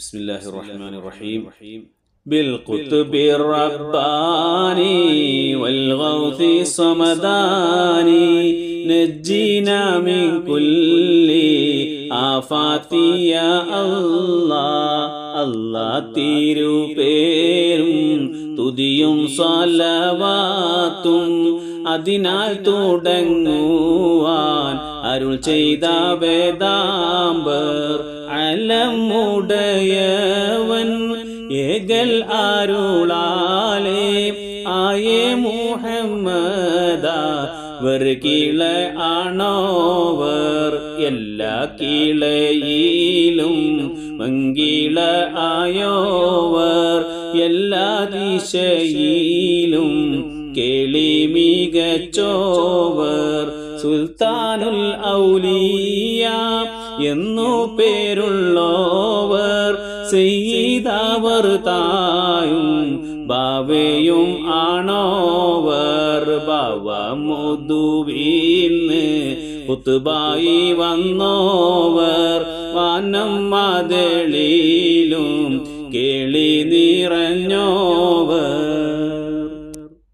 بسم الله الرحمن الرحيم بالقطب الرباني والغوث الصمداني نجينا من كل آفات يا الله الله തിരുപേരും തുതിയും സ്വലവാത്തും അതിനാൽ തുടങ്ങുവാൻ അരുൾ ചെയ്ത വേദാംബർ അലമുടയവൻ ഏകൽ അരുളാലേ ആയേ മുഹമ്മദ വർ കീള ആണോവർ. എല്ലാ കീളയിലും മങ്കീള ആയോവർ. എല്ലാ ദിശയിലും കേളി മികച്ചോവർ സുൽത്താനുൽ ഔലിയ എന്നു പേരുള്ളോവർ ചെയ്തവർ തായും ബാവയും ആണോവർ ബാവ മുതുവീന്ന് കുത്തുബായി വന്നോവർ വാനം മതളിലും കേളി നിറഞ്ഞോ